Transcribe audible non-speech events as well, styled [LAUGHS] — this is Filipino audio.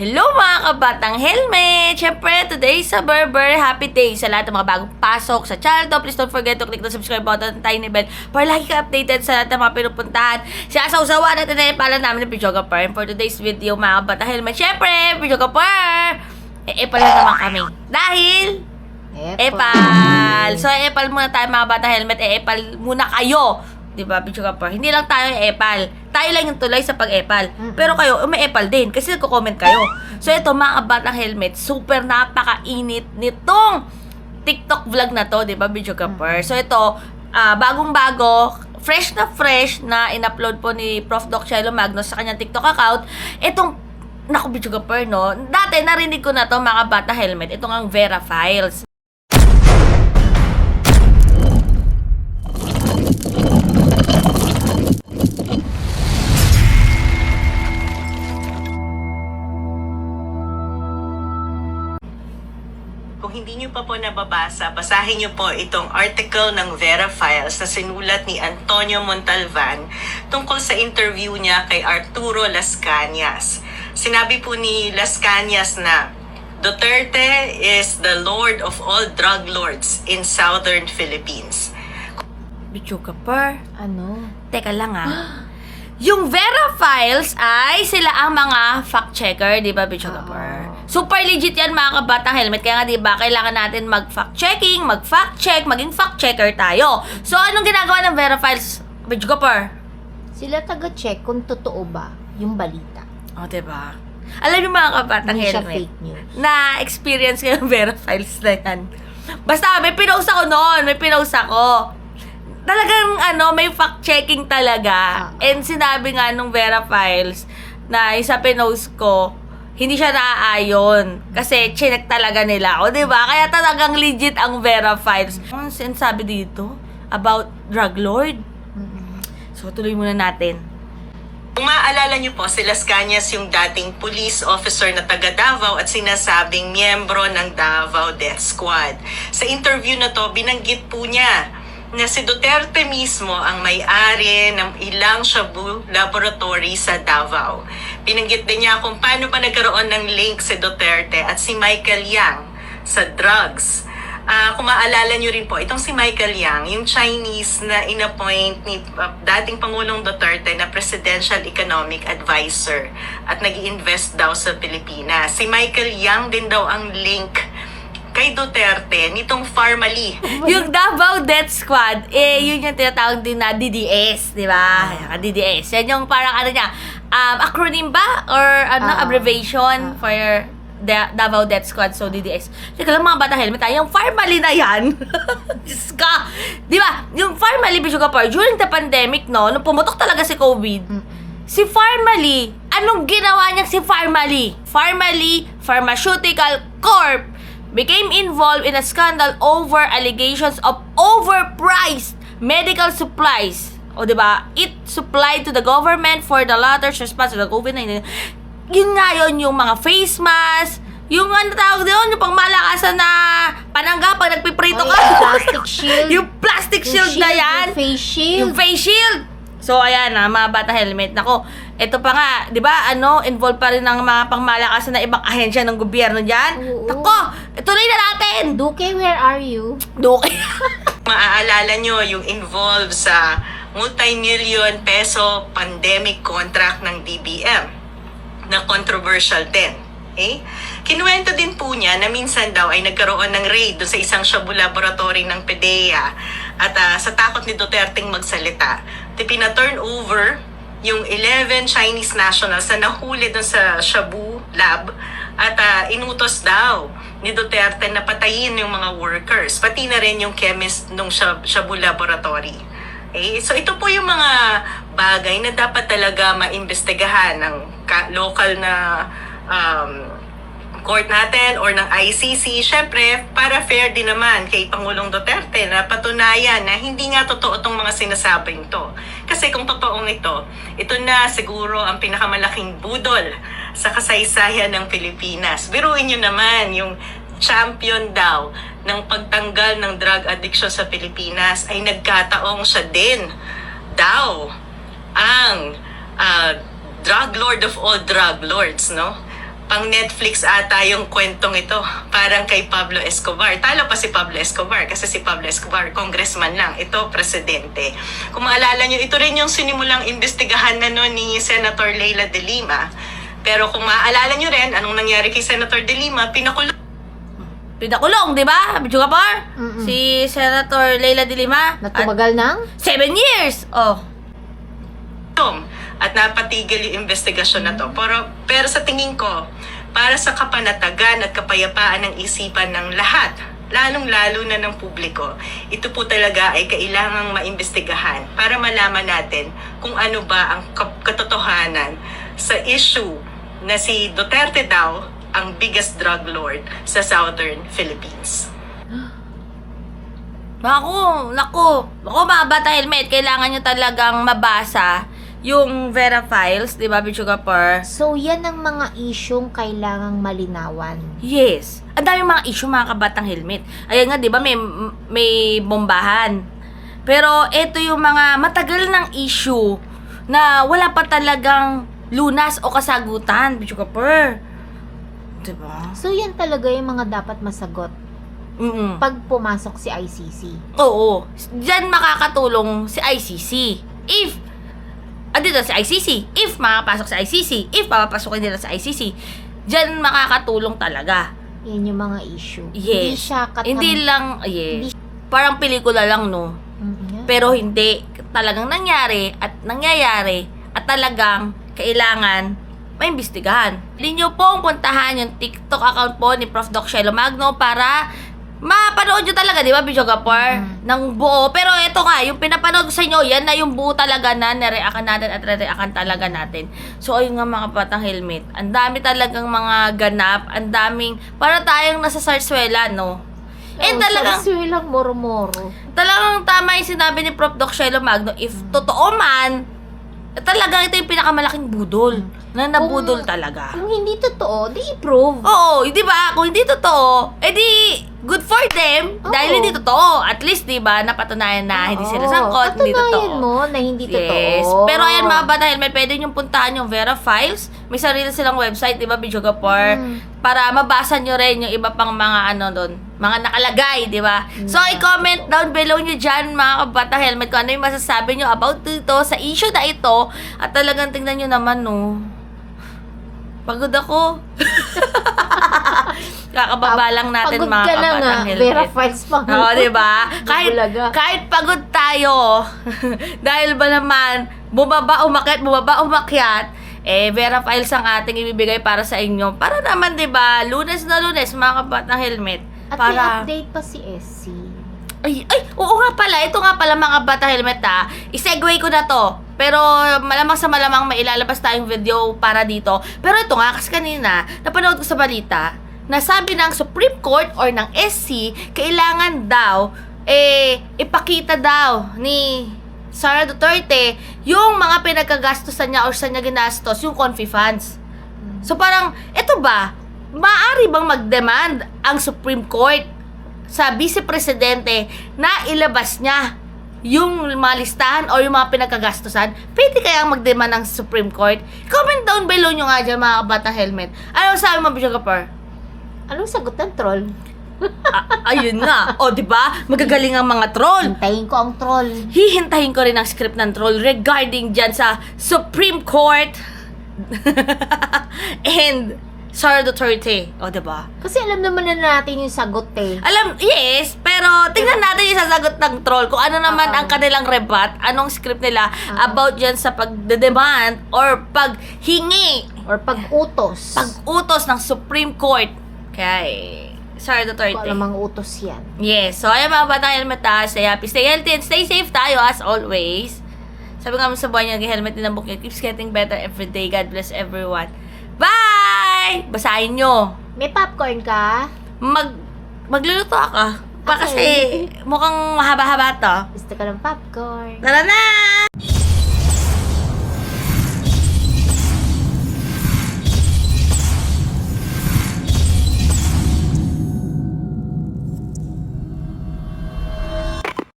Hello mga kabatang helmet! Siyempre, today sa Berber, happy day sa lahat ng mga bagong pasok sa channel to. Please don't forget to click the subscribe button at tiny bell para lagi ka updated sa lahat ng mga pinupuntahan. Sinasawsawa natin na pala namin ng Pijoga Per. And for today's video, mga kabatang helmet, siyempre, Pijoga Per! E, epal na naman kami. Dahil, epal! So, epal muna tayo mga batang helmet. E, epal muna kayo. Di ba, Pijoga Per? Hindi lang tayo epal. Tayo lang yung tulay sa pag-epal. Mm-mm. Pero kayo, umi-epal din kasi nagko-comment kayo. So ito mga kabatang helmet, super napakainit nitong TikTok vlog na to, 'di ba, Video Kapper? So ito, ah, bagong-bago, fresh na fresh na in-upload po ni Prof. Doc Chelo Magno sa kanyang TikTok account. Itong Naku, Video Kapper, no? Dati narinig ko na to mga bata helmet. Itong ang Vera Files. Nababasa, basahin nyo po itong article ng Vera Files na sinulat ni Antonio Montalvan tungkol sa interview niya kay Arturo Las Cañas. Sinabi po ni Las Cañas na Duterte is the lord of all drug lords in southern Philippines. Video Kapper. Ano? Teka lang ah. [GASPS] Yung Vera Files ay sila ang mga fact-checker, di ba, Bicho Kapar? Super legit yan mga kabatang helmet. Kaya nga, di ba, kailangan natin mag-fact-checking, mag-fact-check, maging fact-checker tayo. So, anong ginagawa ng Vera Files, Bicho Kapar? Sila taga-check kung totoo ba yung balita. O, di ba? Alam niyo mga kabatang Hindi helmet, fake news. na experience ko yung [LAUGHS] Vera Files na yan. Basta, may pinost ako noon, may pinost ako. Talagang, ano, may fact-checking talaga. Ah. And sinabi nga nung Vera Files na isa pinost ko, hindi siya naaayon. Kasi chinek talaga nila. O, di ba? Kaya talagang legit ang Vera Files. Ang sinasabi dito about drug lord. So, tuloy muna natin. Kung maaalala niyo po, si Las Cañas yung dating police officer na taga Davao at sinasabing miyembro ng Davao Death Squad. Sa interview na to, binanggit po niya na si Duterte mismo ang may-ari ng ilang shabu laboratory sa Davao. Binanggit din niya kung paano pa nagkaroon ng link si Duterte at si Michael Yang sa drugs. Ah, kung maalala nyo rin po, itong si Michael Yang, yung Chinese na inappoint ni uh, dating Pangulong Duterte na Presidential Economic Advisor at nag invest daw sa Pilipinas. Si Michael Yang din daw ang link kay Duterte nitong Farmally. yung Davao Death Squad, eh, yun yung tinatawag din na DDS, di ba? Ah. DDS. Yan yung parang ano niya, um, acronym ba? Or ano, Ah. abbreviation Ah. for Da- Davao Death Squad, so DDS. Teka lang mga bata helmet, ah, yung Farmally na yan. [LAUGHS] Diyos ka. Di ba? Yung Farmally, Bisyo Kapar, during the pandemic, no, nung pumutok talaga si COVID, Mm-mm. Si Farmally, anong ginawa niya si Farmally? Farmally Pharmaceutical Corp became involved in a scandal over allegations of overpriced medical supplies. O, di ba? It supplied to the government for the latter's response to the COVID-19. Yun nga yun, yung mga face mask, yung ano tawag doon, yung pangmalakasan na panangga pag nagpiprito ka. yung plastic shield. [LAUGHS] yung plastic Yung shield, na yan. Yung face shield. Yung face shield. So, ayan na, mga bata helmet. Nako, ito pa nga, di ba, ano, involved pa rin ng mga pangmalakasan na ibang ahensya ng gobyerno dyan. Oo. Nako, tuloy na natin. Duque, where are you? Duke. [LAUGHS] Maaalala nyo yung involved sa multi-million peso pandemic contract ng DBM na controversial din. Okay? Kinuwento din po niya na minsan daw ay nagkaroon ng raid doon sa isang shabu laboratory ng PDEA at ah, sa takot ni Duterte magsalita, di pina-turn over yung 11 Chinese nationals na nahuli doon sa shabu lab at ah, inutos daw ni Duterte na patayin yung mga workers, pati na rin yung chemist nung Shab- Shabu Laboratory. Okay? So ito po yung mga bagay na dapat talaga maimbestigahan ng local na um, court natin or ng ICC, syempre, para fair din naman kay Pangulong Duterte na patunayan na hindi nga totoo itong mga sinasabing to. Kasi kung totoong ito, ito na siguro ang pinakamalaking budol sa kasaysayan ng Pilipinas. Biruin nyo naman yung champion daw ng pagtanggal ng drug addiction sa Pilipinas ay nagkataong siya din daw ang ah, drug lord of all drug lords, no? Pang Netflix ata yung kwentong ito. Parang kay Pablo Escobar. Talo pa si Pablo Escobar kasi si Pablo Escobar, congressman lang. Ito, presidente. Kung maalala nyo, ito rin yung sinimulang investigahan na no ni Senator Leila de Lima. Pero kung maaalala nyo rin, anong nangyari kay Senator de Lima, pinakulong Pinakulong, di ba? Ka par? Mm-mm. Si Senator Leila de Lima. Na At tumagal ng? seven years! Oh. At napatigil yung investigasyon na to. Pero, pero sa tingin ko, para sa kapanatagan at kapayapaan ng isipan ng lahat, lalong-lalo na ng publiko, ito po talaga ay kailangang maimbestigahan para malaman natin kung ano ba ang katotohanan sa issue na si Duterte daw ang biggest drug lord sa Southern Philippines. [GASPS] Naku, naku. Naku, mga bata helmet, kailangan nyo talagang mabasa yung Vera Files, di ba, Bichuga Per? So, yan ang mga isyong kailangang malinawan. Yes. Ang dami mga issue mga kabatang helmet. Ayan nga, di ba, may, may bombahan. Pero ito yung mga matagal ng issue na wala pa talagang lunas o kasagutan, Bichuga Per. Di ba? So, yan talaga yung mga dapat masagot Mm pag pumasok si ICC. Oo. Diyan makakatulong si ICC. If, andito si ICC. If makapasok sa ICC. If papapasukin nila sa ICC. Diyan makakatulong talaga. Yan yung mga issue. Hindi Yes. siya katang... Hindi lang, yes. Parang pelikula lang, no? Mm, yeah. Pero hindi. Talagang nangyari at nangyayari at talagang kailangan maimbestigahan. Hindi nyo pong puntahan yung TikTok account po ni Prof. Doc Shelo Magno para mapanood nyo talaga, di ba, Bidyo Gapar? Mm. Ng buo. Pero ito nga, yung pinapanood ko sa inyo, yan na yung buo talaga na nareakan natin at re-reakan talaga natin. So, ayun nga mga kapatang helmet. Ang dami talagang mga ganap. Ang daming, para tayong nasa sarswela, no? And Oh, talagang, sarsuelang moro-moro. talagang tama yung sinabi ni Prof. Doc Shelo Magno. If totoo man, talagang ito yung pinakamalaking budol. Na nabudol Kung- talaga. Kung hindi totoo, di i-prove. Oo, di ba? Kung hindi totoo, edi good for them. Oo. Dahil hindi totoo. At least, di ba, napatunayan na hindi sila Oo, sangkot, hindi patunayan totoo. mo na hindi Yes. totoo. Pero ayan mga bata helmet, pwede nyo puntahan yung Vera Files. May sarili silang website, di ba, Bijogapur? Mm. Para mabasa nyo rin yung iba pang mga ano doon, mga nakalagay, di ba? So, i-comment down below nyo dyan, mga kabata helmet, kung ano yung masasabi nyo about dito sa issue na ito. At talagang tingnan nyo naman, no. Pagod ako. [LAUGHS] Kakababa lang natin Pagod mga ka na nga, helmet. Vera Files pa. Oo, di ba? [LAUGHS] Kahit, kahit pagod tayo, [LAUGHS] dahil ba naman, bumaba, umakyat, bumaba, umakyat, eh, Vera Files ang ating ibibigay para sa inyo. Para naman, di ba, lunes na lunes, mga kabatang helmet. At para... may update pa si SC. Ay, ay, oo nga pala. Ito nga pala mga bata helmet ha. I-segue ko na to. Pero malamang sa malamang may ilalabas tayong video para dito. Pero ito nga, kasi kanina, napanood ko sa balita, na sabi ng Supreme Court or ng SC, kailangan daw, eh, ipakita daw ni Sara Duterte yung mga pinagkagastusan niya or sa niya ginastos, yung confi funds. So parang, eto ba, maaari bang mag-demand ang Supreme Court sa Vice Presidente na ilabas niya yung mga listahan o yung mga pinagkagastusan, pwede kaya mag-demand ng Supreme Court? Comment down below nyo nga dyan mga kabata helmet. Ano sabi mo, Bishop Kapar? Anong sagot ng troll? A- ayun nga. O, di ba? Magagaling ang mga troll. Hintayin ko ang troll. Hihintayin ko rin ang script ng troll regarding dyan sa Supreme Court [LAUGHS] and Sara Duterte. O, di ba? Kasi alam naman na natin yung sagot eh. Alam, yes, pero tingnan natin yung sasagot ng troll. Kung ano naman Oo. ang kanilang rebat, anong script nila about dyan sa pagdedemand or paghingi, Or pag-utos. pag-utos ng Supreme Court kay Sara Kung Duterte. alam ang utos yan. Yes, so ayun mga batang helmet ha, stay happy, stay healthy, and stay safe tayo as always. Sabi nga mo sa buhay niyo, helmet din ang niyo. Keeps getting better every day. God bless everyone. Bye! Basahin nyo. May popcorn ka? Mag, magluluto ako. Pa Okay. kasi mukhang mahaba-haba to. Gusto ka ng popcorn? Tara na!